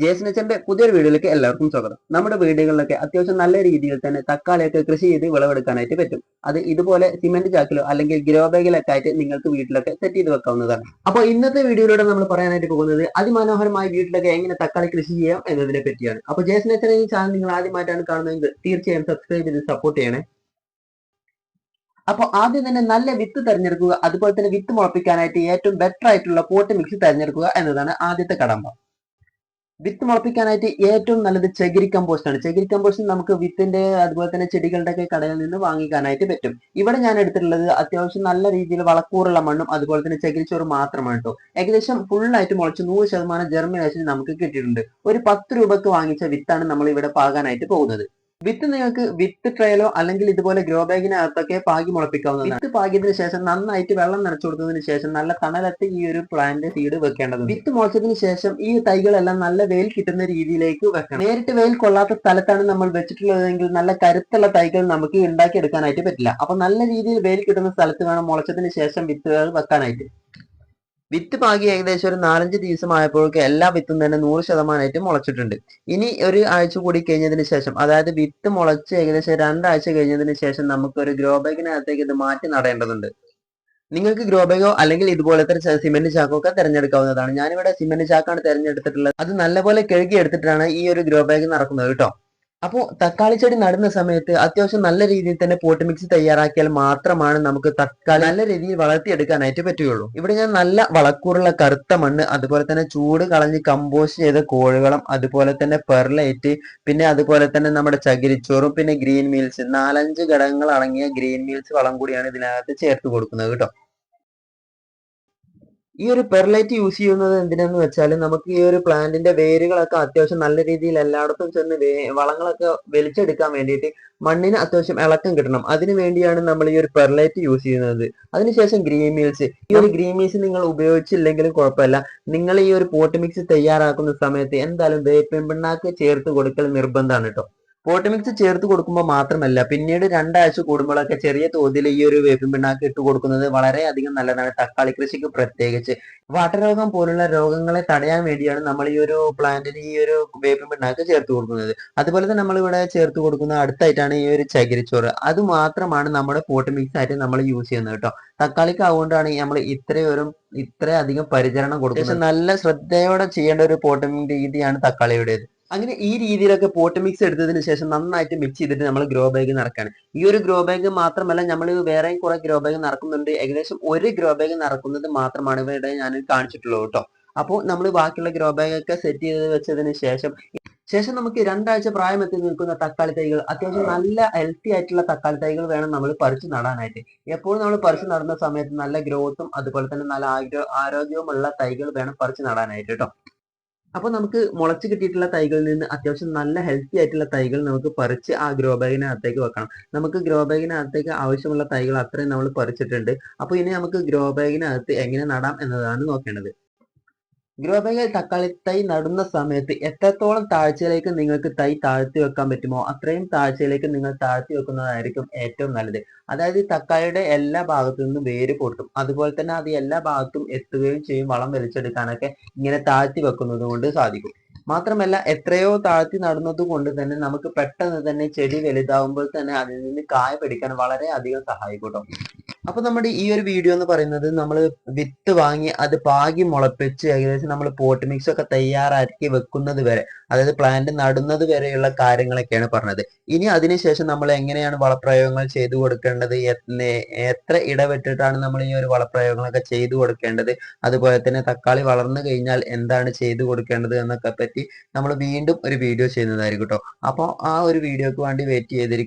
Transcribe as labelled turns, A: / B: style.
A: ജേസനച്ചന്റെ പുതിയൊരു വീഡിയോയിലേക്ക് എല്ലാവർക്കും സ്വാഗതം. നമ്മുടെ വീടുകളിലൊക്കെ അത്യാവശ്യം നല്ല രീതിയിൽ തന്നെ തക്കാളിയൊക്കെ കൃഷി ചെയ്ത് വിളവെടുക്കാനായിട്ട് പറ്റും. അത് ഇതുപോലെ സിമെന്റ് ചാക്കിലോ അല്ലെങ്കിൽ ഗ്രോ ബാഗിലൊക്കെ ആയിട്ട് നിങ്ങൾക്ക് വീട്ടിലൊക്കെ സെറ്റ് ചെയ്ത് വെക്കാവുന്നതാണ്. അപ്പോൾ ഇന്നത്തെ വീഡിയോയിലൂടെ നമ്മൾ പറയാനായിട്ട് പോകുന്നത് അതിമനോഹരമായി വീട്ടിലൊക്കെ എങ്ങനെ തക്കാളി കൃഷി ചെയ്യാം എന്നതിനെ പറ്റിയാണ്. അപ്പോൾ ജേസനച്ചൻ ഈ ചാനൽ നിങ്ങൾ ആദ്യമായിട്ടാണ് കാണുന്നതെങ്കിൽ തീർച്ചയായും സബ്സ്ക്രൈബ് ചെയ്ത് സപ്പോർട്ട് ചെയ്യണേ. അപ്പോൾ ആദ്യം തന്നെ നല്ല വിത്ത് തിരഞ്ഞെടുക്കുക അതുപോലെ തന്നെ വിത്ത് മുളപ്പിക്കാനായിട്ട് ഏറ്റവും ബെറ്റർ ആയിട്ടുള്ള പോട്ട് മിക്സ് തിരഞ്ഞെടുക്കുക എന്നതാണ് ആദ്യത്തെ കടമ്പ. വിത്ത് മുളപ്പിക്കാനായിട്ട് ഏറ്റവും നല്ലത് ചകിരി കമ്പോസ്റ്റ് ആണ്. ചകിരി കമ്പോസ്റ്റ് നമുക്ക് വിത്തിന്റെ അതുപോലെ തന്നെ ചെടികളുടെ ഒക്കെ കടയിൽ നിന്ന് വാങ്ങിക്കാനായിട്ട് പറ്റും. ഇവിടെ ഞാൻ എടുത്തിട്ടുള്ളത് അത്യാവശ്യം നല്ല രീതിയിൽ വളക്കൂറുള്ള മണ്ണും അതുപോലെ തന്നെ ചകിരിച്ചോറ് മാത്രമാണ് കേട്ടോ ഏകദേശം ഫുൾ ആയിട്ട് മുളച്ച് നൂറ് ശതമാനം ജെർമിനേഷൻ നമുക്ക് കിട്ടിയിട്ടുണ്ട്. ഒരു പത്ത് രൂപക്ക് വാങ്ങിച്ച വിത്താണ് നമ്മൾ ഇവിടെ പാകാനായിട്ട് പോകുന്നത്. വിത്ത് നിങ്ങൾക്ക് വിത്ത് ട്രയലോ അല്ലെങ്കിൽ ഇതുപോലെ ഗ്രോ ബാഗിനകത്തൊക്കെ പാകി മുളപ്പിക്കാവുന്നതാണ്. വിത്ത് പാകിയതിനു ശേഷം നന്നായിട്ട് വെള്ളം നനച്ചു കൊടുത്തതിന് ശേഷം നല്ല തണലത്ത് ഈ ഒരു പ്ലാന്റ് സീഡ് വെക്കേണ്ടതുണ്ട്. വിത്ത് മുളച്ചതിന് ശേഷം ഈ തൈകളെല്ലാം നല്ല വെയിൽ കിട്ടുന്ന രീതിയിലേക്ക് വെക്കണം. നേരിട്ട് വെയിൽ കൊള്ളാത്ത സ്ഥലത്താണ് നമ്മൾ വെച്ചിട്ടുള്ളതെങ്കിൽ നല്ല കരുത്തുള്ള തൈകൾ നമുക്ക് ഉണ്ടാക്കി എടുക്കാനായിട്ട് പറ്റില്ല. അപ്പൊ നല്ല രീതിയിൽ വെയിൽ കിട്ടുന്ന സ്ഥലത്ത് വേണം മുളച്ചതിന് ശേഷം വിത്തുകൾ വെക്കാനായിട്ട്. വിത്ത് പാകി ഏകദേശം ഒരു നാലഞ്ച് ദിവസമായപ്പോഴേക്കും എല്ലാ വിത്തും തന്നെ നൂറ് ശതമാനമായിട്ട് മുളച്ചിട്ടുണ്ട്. ഇനി ഒരു ആഴ്ച കൂടി കഴിഞ്ഞതിന് ശേഷം അതായത് വിത്ത് മുളച്ച് ഏകദേശം രണ്ടാഴ്ച കഴിഞ്ഞതിന് ശേഷം നമുക്ക് ഒരു ഗ്രോ ബാഗിനകത്തേക്ക് ഇത് മാറ്റി നടേണ്ടതുണ്ട്. നിങ്ങൾക്ക് ഗ്രോ ബാഗോ അല്ലെങ്കിൽ ഇതുപോലത്തെ സിമെന്റ് ചാക്കോ ഒക്കെ തിരഞ്ഞെടുക്കാവുന്നതാണ്. ഞാനിവിടെ സിമെന്റ് ചാക്കാണ് തിരഞ്ഞെടുത്തിട്ടുള്ളത്. അത് നല്ലപോലെ കഴുകി എടുത്തിട്ടാണ് ഈ ഒരു ഗ്രോ ബാഗ് നടക്കുന്നത് കേട്ടോ. അപ്പോൾ തക്കാളി ചെടി നടുന്ന സമയത്ത് അത്യാവശ്യം നല്ല രീതിയിൽ തന്നെ പോട്ട് മിക്സ് തയ്യാറാക്കിയാൽ മാത്രമാണ് നമുക്ക് തക്കാളി നല്ല രീതിയിൽ വളർത്തിയെടുക്കാനായിട്ട് പറ്റുകയുള്ളൂ. ഇവിടെ ഞാൻ നല്ല വളക്കൂറുള്ള കറുത്ത മണ്ണ് അതുപോലെ തന്നെ ചൂട് കളഞ്ഞ് കമ്പോസ്റ്റ് ചെയ്ത കോഴികളും അതുപോലെ തന്നെ പെർലൈറ്റ് പിന്നെ അതുപോലെ തന്നെ നമ്മുടെ ചകിരിച്ചോറും പിന്നെ ഗ്രീൻ മീൽസ് നാലഞ്ച് ഘടകങ്ങൾ അടങ്ങിയ ഗ്രീൻ മീൽസ് വളം കൂടിയാണ് ഇതിനകത്ത് ചേർത്ത് കൊടുക്കുന്നത് കേട്ടോ. ഈ ഒരു പെർലൈറ്റ് യൂസ് ചെയ്യുന്നത് എന്തിനാന്ന് വെച്ചാൽ നമുക്ക് ഈ ഒരു പ്ലാന്റിന്റെ വേരുകളൊക്കെ അത്യാവശ്യം നല്ല രീതിയിൽ എല്ലായിടത്തും ചെന്ന് വളങ്ങളൊക്കെ വലിച്ചെടുക്കാൻ വേണ്ടിയിട്ട് മണ്ണിന് അത്യാവശ്യം ഇളക്കം കിട്ടണം. അതിനു വേണ്ടിയാണ് നമ്മൾ ഈ ഒരു പെർലൈറ്റ് യൂസ് ചെയ്യുന്നത്. അതിനുശേഷം ഗ്രീൻ മീൽസ് ഈ ഒരു ഗ്രീൻ മീൽസ് നിങ്ങൾ ഉപയോഗിച്ചില്ലെങ്കിലും കുഴപ്പമില്ല. നിങ്ങൾ ഈ ഒരു പോട്ട് മിക്സ് തയ്യാറാക്കുന്ന സമയത്ത് എന്തായാലും വേപ്പിൻ പിണ്ണാക്ക് ചേർത്ത് കൊടുക്കൽ നിർബന്ധമാണ് കേട്ടോ പോട്ട് മിക്സ് ചേർത്ത് കൊടുക്കുമ്പോൾ മാത്രമല്ല പിന്നീട് രണ്ടാഴ്ച കൂടുമ്പോഴൊക്കെ ചെറിയ തോതിൽ ഈ ഒരു വേപ്പിൻ പിണ്ണാക്ക് ഇട്ട് കൊടുക്കുന്നത് വളരെയധികം നല്ലതാണ്. തക്കാളി കൃഷിക്ക് പ്രത്യേകിച്ച് വാട്ടരോഗം പോലുള്ള രോഗങ്ങളെ തടയാൻ വേണ്ടിയാണ് നമ്മൾ ഈ ഒരു പ്ലാന്റിന് ഈ ഒരു വേപ്പിൻ പിണ്ണാക്ക് ചേർത്ത് കൊടുക്കുന്നത്. അതുപോലെ തന്നെ നമ്മൾ ഇവിടെ ചേർത്ത് കൊടുക്കുന്ന അടുത്തായിട്ടാണ് ഈ ഒരു ചകിരിച്ചോറ്. അത് മാത്രമാണ് നമ്മുടെ പോട്ട് മിക്സ് ആയിട്ട് നമ്മൾ യൂസ് ചെയ്യുന്നത് കേട്ടോ. തക്കാളിക്ക് അതുകൊണ്ടാണ് നമ്മൾ ഇത്രയൊരു ഇത്രയധികം പരിചരണം കൊടുക്കുന്നത്. നല്ല ശ്രദ്ധയോടെ ചെയ്യേണ്ട ഒരു പോട്ടിംഗ് രീതിയാണ് തക്കാളിയുടേത്. അങ്ങനെ ഈ രീതിയിലൊക്കെ പോട്ട് മിക്സ് എടുത്തതിന് ശേഷം നന്നായിട്ട് മിക്സ് ചെയ്തിട്ട് നമ്മൾ ഗ്രോ ബാഗ് നിറക്കാണ് ഈ ഒരു ഗ്രോ ബാഗ് മാത്രമല്ല നമ്മൾ വേറെയും കുറെ ഗ്രോ ബാഗ് നടക്കുന്നുണ്ട്. ഏകദേശം ഒരു ഗ്രോ ബാഗ് നടക്കുന്നത് മാത്രമാണ് ഇവിടെ ഞാൻ കാണിച്ചിട്ടുള്ളൂ കേട്ടോ. അപ്പോൾ നമ്മൾ ബാക്കിയുള്ള ഗ്രോ ബാഗ് ഒക്കെ സെറ്റ് ചെയ്ത് വെച്ചതിന് ശേഷം ശേഷം നമുക്ക് രണ്ടാഴ്ച പ്രായമെത്തി നിൽക്കുന്ന തക്കാളി തൈകൾ അത്യാവശ്യം നല്ല ഹെൽത്തി ആയിട്ടുള്ള തക്കാളി തൈകൾ വേണം നമ്മൾ പറിച്ചു നടാനായിട്ട്. എപ്പോഴും നമ്മൾ പറിച്ചു നടുന്ന സമയത്ത് നല്ല ഗ്രോത്തും അതുപോലെ തന്നെ നല്ല ആരോഗ്യവുമുള്ള തൈകൾ വേണം പറിച്ചു നടാനായിട്ട് കേട്ടോ. അപ്പൊ നമുക്ക് മുളച്ച് കിട്ടിയിട്ടുള്ള തൈകളിൽ നിന്ന് അത്യാവശ്യം നല്ല ഹെൽത്തി ആയിട്ടുള്ള തൈകൾ നമുക്ക് പറിച്ച് ആ ഗ്രോ ബാഗിനകത്തേക്ക് വെക്കണം. നമുക്ക് ഗ്രോ ബാഗിനകത്തേക്ക് ആവശ്യമുള്ള തൈകൾ അത്രയും നമ്മൾ പറിച്ചിട്ടുണ്ട്. അപ്പൊ ഇനി നമുക്ക് ഗ്രോ ബാഗിനകത്ത് എങ്ങനെ നടാം എന്നതാണ് നോക്കേണ്ടത്. ഗ്രോ തക്കാളി തൈ നടുന്ന സമയത്ത് എത്രത്തോളം താഴ്ചയിലേക്ക് നിങ്ങൾക്ക് തൈ താഴ്ത്തി വെക്കാൻ പറ്റുമോ അത്രയും താഴ്ചയിലേക്ക് നിങ്ങൾ താഴ്ത്തി വെക്കുന്നതായിരിക്കും ഏറ്റവും നല്ലത്. അതായത് തക്കാളിയുടെ എല്ലാ ഭാഗത്തു നിന്നും വേര് പൊട്ടും. അതുപോലെ തന്നെ അത് എല്ലാ ഭാഗത്തും എത്തുകയും ചെയ്യും വളം വലിച്ചെടുക്കാനൊക്കെ ഇങ്ങനെ താഴ്ത്തി വെക്കുന്നത് കൊണ്ട് സാധിക്കും. മാത്രമല്ല എത്രയോ താഴ്ത്തി നടുന്നത് കൊണ്ട് തന്നെ നമുക്ക് പെട്ടെന്ന് തന്നെ ചെടി വലുതാവുമ്പോൾ തന്നെ അതിൽ നിന്ന് കായ പിടിക്കാൻ വളരെ അധികം സഹായിക്കും അപ്പൊ നമ്മുടെ ഈ ഒരു വീഡിയോ എന്ന് പറയുന്നത് നമ്മൾ വിത്ത് വാങ്ങി അത് പാകി മുളപ്പിച്ച് ഏകദേശം നമ്മൾ പോട്ട് മിക്സ് ഒക്കെ തയ്യാറാക്കി വെക്കുന്നത് വരെ അതായത് പ്ലാന്റ് നടുന്നത് വരെയുള്ള കാര്യങ്ങളൊക്കെയാണ് പറഞ്ഞത്. ഇനി അതിനുശേഷം നമ്മൾ എങ്ങനെയാണ് വളപ്രയോഗങ്ങൾ ചെയ്തു കൊടുക്കേണ്ടത്? എത്ര ഇടവിട്ടിട്ടാണ് നമ്മൾ ഈ ഒരു വളപ്രയോഗങ്ങളൊക്കെ ചെയ്തു കൊടുക്കേണ്ടത്? അതുപോലെ തന്നെ തക്കാളി വളർന്നു കഴിഞ്ഞാൽ എന്താണ് ചെയ്തു കൊടുക്കേണ്ടത് എന്നൊക്കെ പറ്റി നമ്മൾ വീണ്ടും ഒരു വീഡിയോ ചെയ്യുന്നതായിരിക്കും കേട്ടോ അപ്പോൾ ആ ഒരു വീഡിയോക്ക് വേണ്ടി വെയിറ്റ് ചെയ്തിരിക്കും